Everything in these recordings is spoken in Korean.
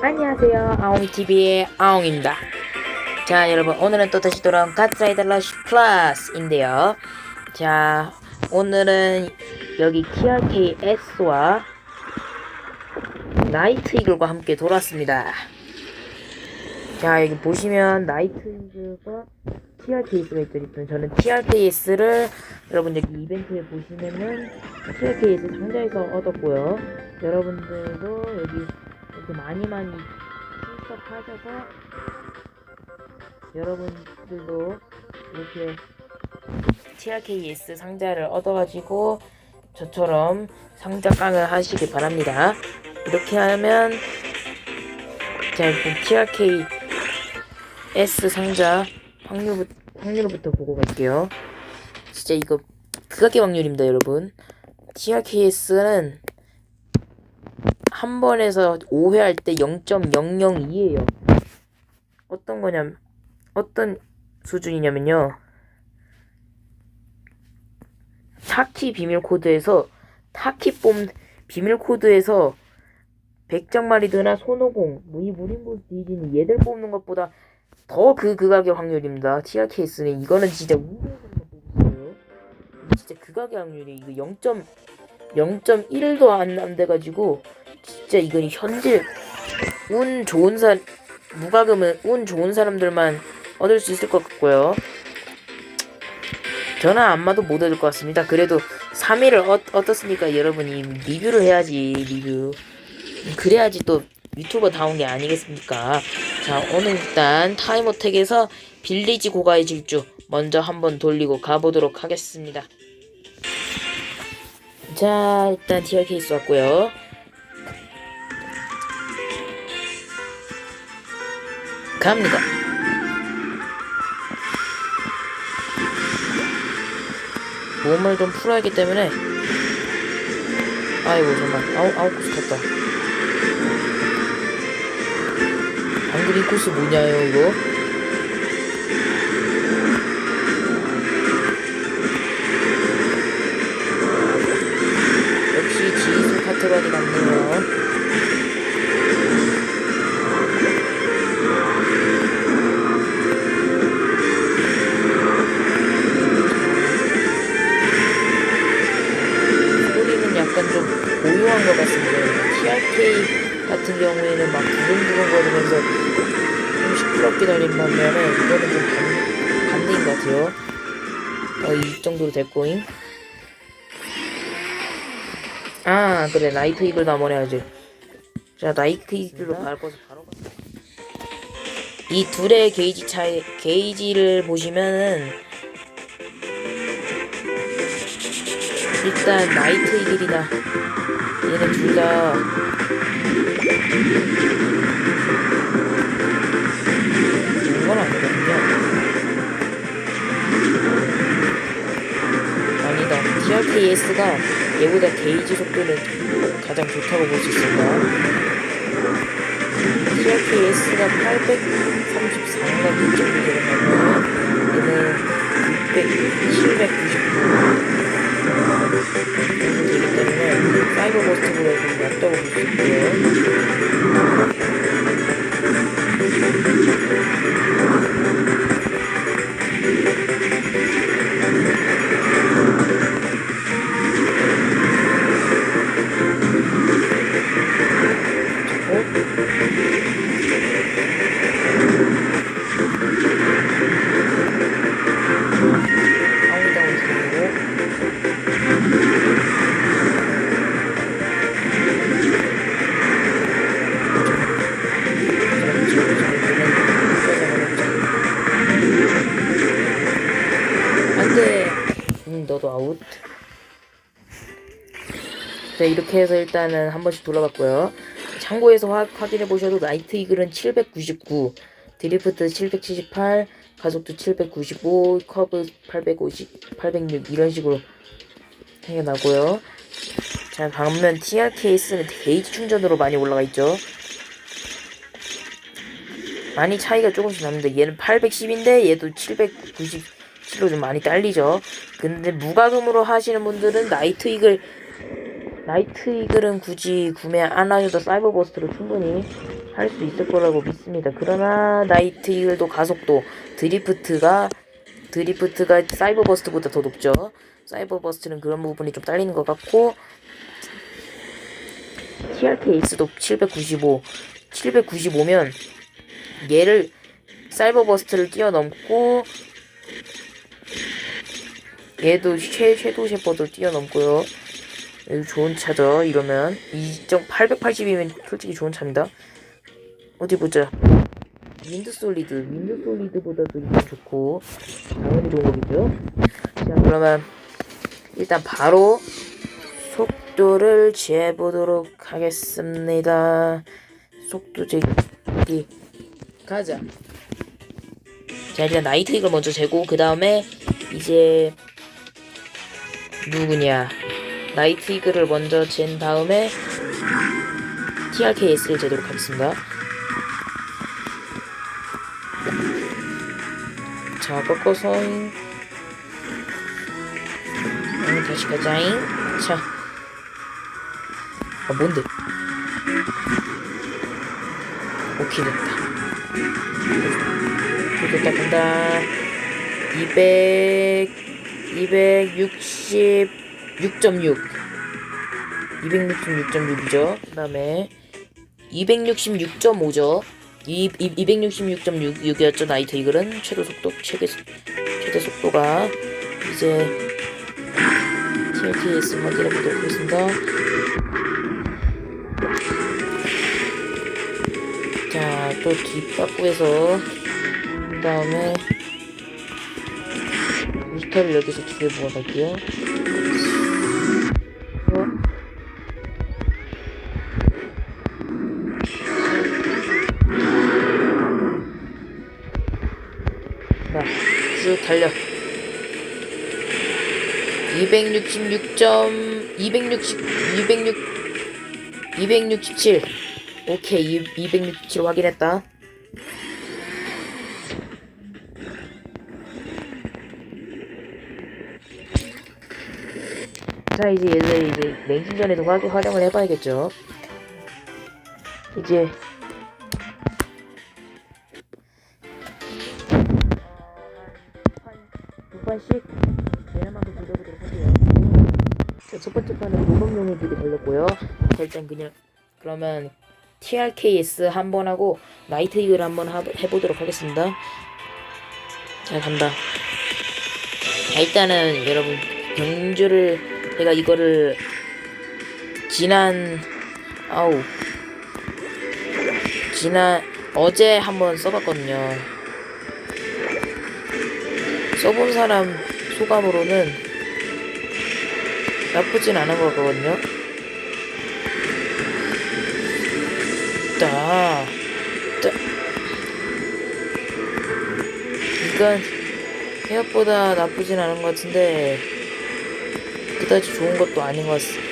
안녕하세요. 아옹TV의 아옹입니다. 자, 여러분, 오늘은 또 다시 돌아온 가트라이더 러쉬 플러스인데요. 자, 오늘은 여기 TRKS와 나이트 이글과 함께 돌아왔습니다. 자, 여기 보시면 나이트 이글과 TRKS가. 일단 저는 TRKS를 여러분 여기 이벤트에 보시면은 TRKS 상자에서 얻었고요. 여러분들도 여기 이렇게 많이 많이 출석하셔서 여러분들도 이렇게 TRKS 상자를 얻어가지고 저처럼 상자 깡을 하시길 바랍니다. 이렇게 하면 자 일단 TRKS 상자 확률부, 확률부터 보고 갈게요. 진짜 이거 극악의 확률입니다, 여러분. TRKS는 한 번에서 5회 할 때 0.002예요. 어떤 거냐면 어떤 수준이냐면요. 타키 비밀 코드에서 타키 뽐 비밀 코드에서 백장마리드나 손오공, 무이 무림보 디즈니 얘들 뽑는 것보다 더 그 극악의 확률입니다. TRKS는 이거는 진짜. 이거 진짜 극악의 확률이 이거 0. 0.1도 안, 안 돼가지고 진짜 이건 현질 운 좋은 사 무과금은 운 좋은 사람들만 얻을 수 있을 것 같고요. 저는 안마도 못 얻을 것 같습니다. 그래도 3위를 얻, 얻었으니까 여러분이 리뷰를 해야지 리뷰. 그래야지 또 유튜버 다운 게 아니겠습니까? 자 오늘 일단 타임어택에서 빌리지 고가의 질주 먼저 한번 돌리고 가보도록 하겠습니다. 자 일단 디얼 케이스 왔고요. 갑니다. 몸을 좀 풀어야 하기 때문에 아이고 정말 아우 아우 코스 탔다. 방금 이 코스 뭐냐요 이거? 약간 좀 고요한 것 같습니다. TRK 같은 경우에는 막 두근두근 거리면서 좀 시끄럽게 달린 반면에 이거는 좀 반, 반대인 것 같아요. 어, 이 정도로 됐고잉. 아, 그래. 나이트 이글 나머려야지. 자, 나이트 이글로 밟아서 바로 가. 이 둘의 게이지 차이, 게이지를 보시면은 일단 나이트 이글이나 얘는 둘다 좋은 건 아니거든요. 아니다. TRKS가 얘보다 게이지 속도는 가장 좋다고 볼 수 있습니다. TRKS가 834인가 그 정도 되는 얘는 600, 799 되기 때문에 사이버 버스트보다 좀 낫다고 볼 수 있고요. 자 이렇게 해서 일단은 한 번씩 돌아봤고요 참고해서 화, 확인해 보셔도 나이트 이글은 799 드리프트 778 가속도 795 커브 850 806 이런 식으로 생겨 나고요 자 반면 TRKS는 게이지 충전으로 많이 올라가 있죠 많이 차이가 조금씩 납니다. 얘는 810인데 얘도 797로 좀 많이 딸리죠. 근데 무과금으로 하시는 분들은 나이트 이글 나이트 이글은 굳이 구매 안 하셔도 사이버 버스트로 충분히 할 수 있을 거라고 믿습니다. 그러나 나이트 이글도 가속도 드리프트가 드리프트가 사이버 버스트보다 더 높죠. 사이버 버스트는 그런 부분이 좀 딸리는 것 같고 TRK 에이스도 795 795면 얘를 사이버 버스트를 뛰어넘고 얘도 최, 섀도우 셰퍼도 뛰어넘고요. 이거 좋은 차죠. 이러면 2.880이면 솔직히 좋은 차입니다. 어디 보자. 윈드 솔리드, 윈드 솔리드보다도 이게 좋고 당연히 좋은 거겠죠. 자 그러면 일단 바로 속도를 재보도록 하겠습니다. 속도 재기 가자. 자 일단 나이트 이걸 먼저 재고 그 다음에 이제 누구냐 나이트 이글을 먼저 잰 다음에 TRKS를 재도록 하겠습니다. 자 꺾어서잉 응, 다시 가자잉. 자. 아, 뭔데? 오케이 됐다. 됐다. 간다. 200 266.6 266.6이죠. 그 다음에 266.5죠. 2, 266.6이었죠. 나이트 이글은 최대 속도 최대, 최대 속도가 이제 TLTS 확인해 보도록 하겠습니다. 자또 뒷바꾸에서 그 다음에 부스터를 여기서 두 개 모아갈게요 달려. 266점, 260, 206, 267. 오케이, 267 확인했다. 자, 이제 얘들 이제 냉신전에도 활, 활용을 해봐야겠죠. 이제 두 판씩 내일만큼 돌려보도록 할게요. 자, 첫 번째 판은 모범용이들이 걸렸고요. 자, 일단 그냥 그러면 TRKS 한 번 하고 나이트 이글 한번 해보도록 하겠습니다. 자, 간다. 자, 일단은 여러분 경주를 제가 이거를 지난 아우 지난 어제 한번 써봤거든요. 써본 사람 소감으로는 나쁘진 않은 것 같거든요. 따, 따. 이건 생각보다 나쁘진 않은 것 같은데 그다지 좋은 것도 아닌 것 같습니다.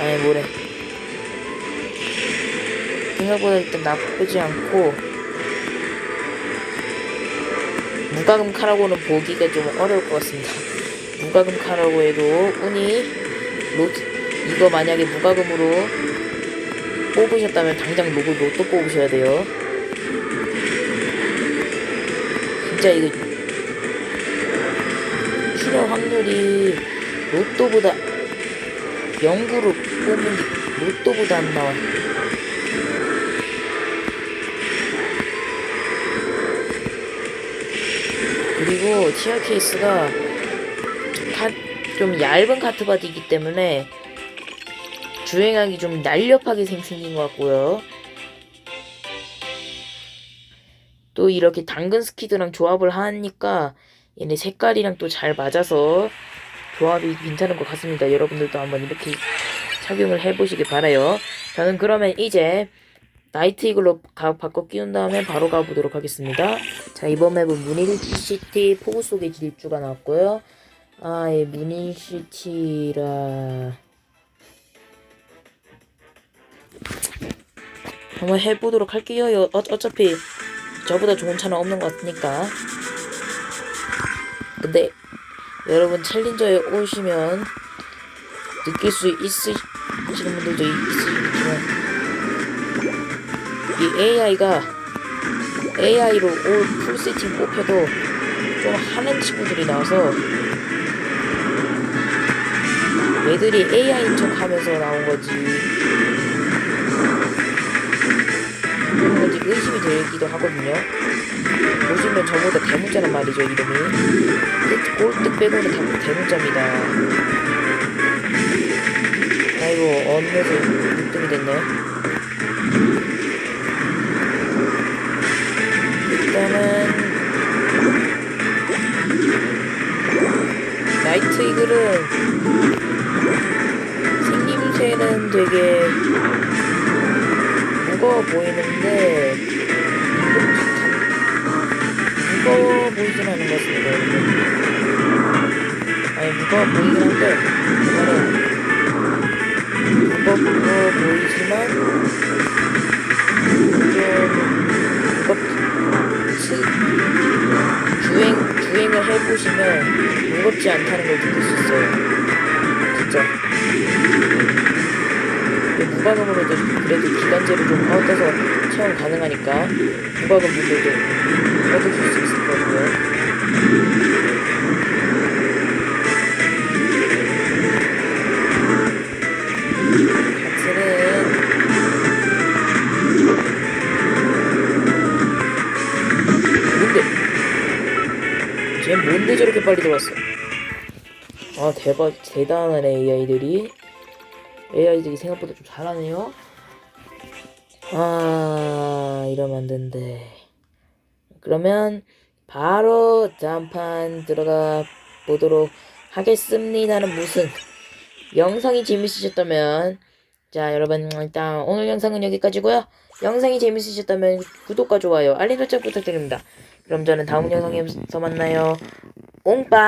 아니 뭐래. 생각보다 일단 나쁘지 않고 무과금 카라고는 보기가 좀 어려울 것 같습니다. 무과금 카라고 해도 운이 로트 이거 만약에 무과금으로 뽑으셨다면 당장 로고 로또 뽑으셔야 돼요. 진짜 이거 출연 확률이 로또보다 영구로 뽑는 게 로또보다 안 나와. 그리고 TR 케이스가 카, 좀 얇은 카트바디이기 때문에 주행하기 좀 날렵하게 생- 생긴 것 같고요. 또 이렇게 당근 스키드랑 조합을 하니까 얘네 색깔이랑 또 잘 맞아서 조합이 괜찮은 것 같습니다. 여러분들도 한번 이렇게 착용을 해보시길 바라요. 저는 그러면 이제 나이트 이글로 가, 바꿔 끼운 다음에 바로 가보도록 하겠습니다. 자, 이번 맵은 문일시티 포구 속의 질주가 나왔고요. 아, 이 문일시티라... 한번 해보도록 할게요. 여- 어, 어차피 저보다 좋은 차는 없는 것 같으니까. 근데 여러분 챌린저에 오시면 느낄 수 있으 하시는 분들도 있으시겠지만 이 AI가 AI로 올 풀 세팅 뽑혀도 좀 하는 친구들이 나와서 얘들이 AI인 척 하면서 나온 거지. 그런 건지. 의심이 되기도 하거든요. 보시면 저보다 대문자란 말이죠 이름이. 꼴등 빼고는 다 대문자입니다. 아이고 어느새 6등이 됐네 일단은 나이트 이글은 생김새는 되게 무거워 보이는데 무거워 보이진 않은 것 같습니다 여러분. 아니 무거워 보이긴 한데 이거는 무거워 보이지만 좀 무겁지 않다는 걸 느낄 수 있어요. 진짜. 근데 무과금으로도 그래도 기간제로 좀 얻어서 체험 가능하니까 무과금 분들도 얻으실 수 있을 거고요. 뭔데 저렇게 빨리 들어왔어? 아 대박 대단한 AI들이 AI들이 생각보다 좀 잘하네요. 아 이러면 안 된대. 그러면 바로 다음 판 들어가 보도록 하겠습니다는 무슨 영상이 재밌으셨다면 자 여러분 일단 오늘 영상은 여기까지고요. 영상이 재밌으셨다면 구독과 좋아요 알림 설정 부탁드립니다. 그럼 저는 다음 영상에서 만나요. Ungpa!